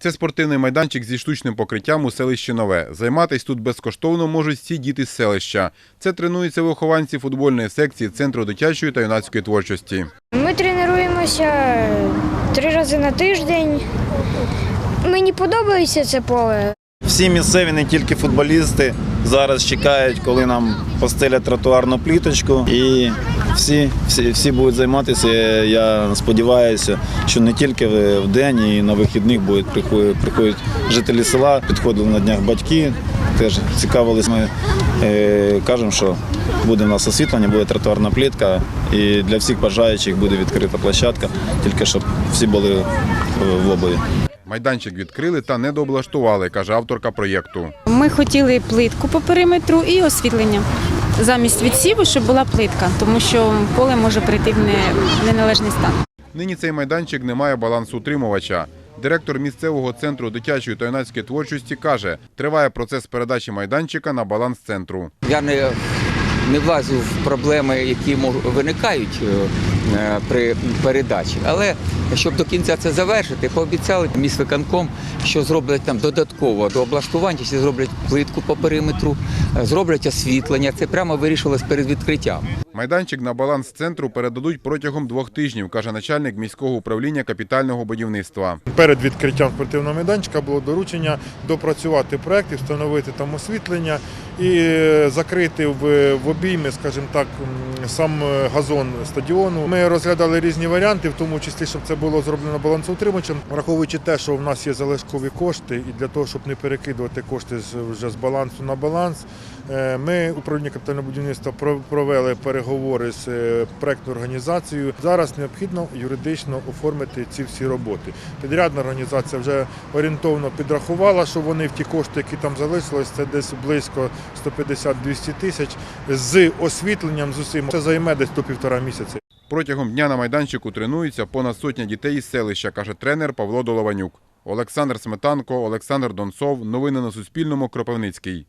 Це спортивний майданчик зі штучним покриттям у селищі Нове. Займатись тут безкоштовно можуть всі діти з селища. Це тренуються вихованці футбольної секції Центру дитячої та юнацької творчості. Ми тренуємося три рази на тиждень. Мені подобається це поле. Всі місцеві, не тільки футболісти, зараз чекають, коли нам постелять тротуарну пліточку. І всі, всі, всі будуть займатися. Я сподіваюся, що не тільки в в день і на вихідних будуть приходять, приходять жителі села, підходили на днях батьки, теж цікавились. Ми е, кажемо, що буде у нас освітлення, буде тротуарна плітка, і для всіх бажаючих буде відкрита площадка, тільки щоб всі були е, в обові. Майданчик відкрили та недооблаштували, каже авторка проєкту. Ми хотіли плитку по периметру і освітлення. Замість відсіву, щоб була плитка, тому що поле може прийти в неналежний стан. Нині цей майданчик не має балансоутримувача. Директор місцевого центру дитячої та юнацької творчості каже, триває процес передачі майданчика на баланс центру. Я не, не влазю в проблеми, які виникають е, при передачі. Але щоб до кінця це завершити, пообіцяли міськвиконком, що зроблять там додатково до облаштування, що зроблять плитку по периметру, е, зроблять освітлення. Це прямо вирішилось перед відкриттям. Майданчик на баланс центру передадуть протягом двох тижнів, каже начальник міського управління капітального будівництва. Перед відкриттям спортивного майданчика було доручення допрацювати проект, і встановити там освітлення і е, закрити в, в обійми, скажімо так, сам е, газон стадіону. Ми розглядали різні варіанти, в тому числі, щоб це було зроблено балансоутримувачем, враховуючи те, що в нас є залишкові кошти, і для того, щоб не перекидувати кошти з- вже з балансу на баланс, е, ми управління капітального будівництва про- провели переговори з проектною організацією. Зараз необхідно юридично оформити ці всі роботи. Підрядна організація вже орієнтовно підрахувала, що вони в ті кошти, які там залишились, це десь близько 150-200 тисяч з освітленням з усім. Це займе десь до півтора місяці. Протягом дня на майданчику тренуються понад сотня дітей із селища, каже тренер Павло Долованюк. Олександр Сметанко, Олександр Донцов. Новини на Суспільному. Кропивницький.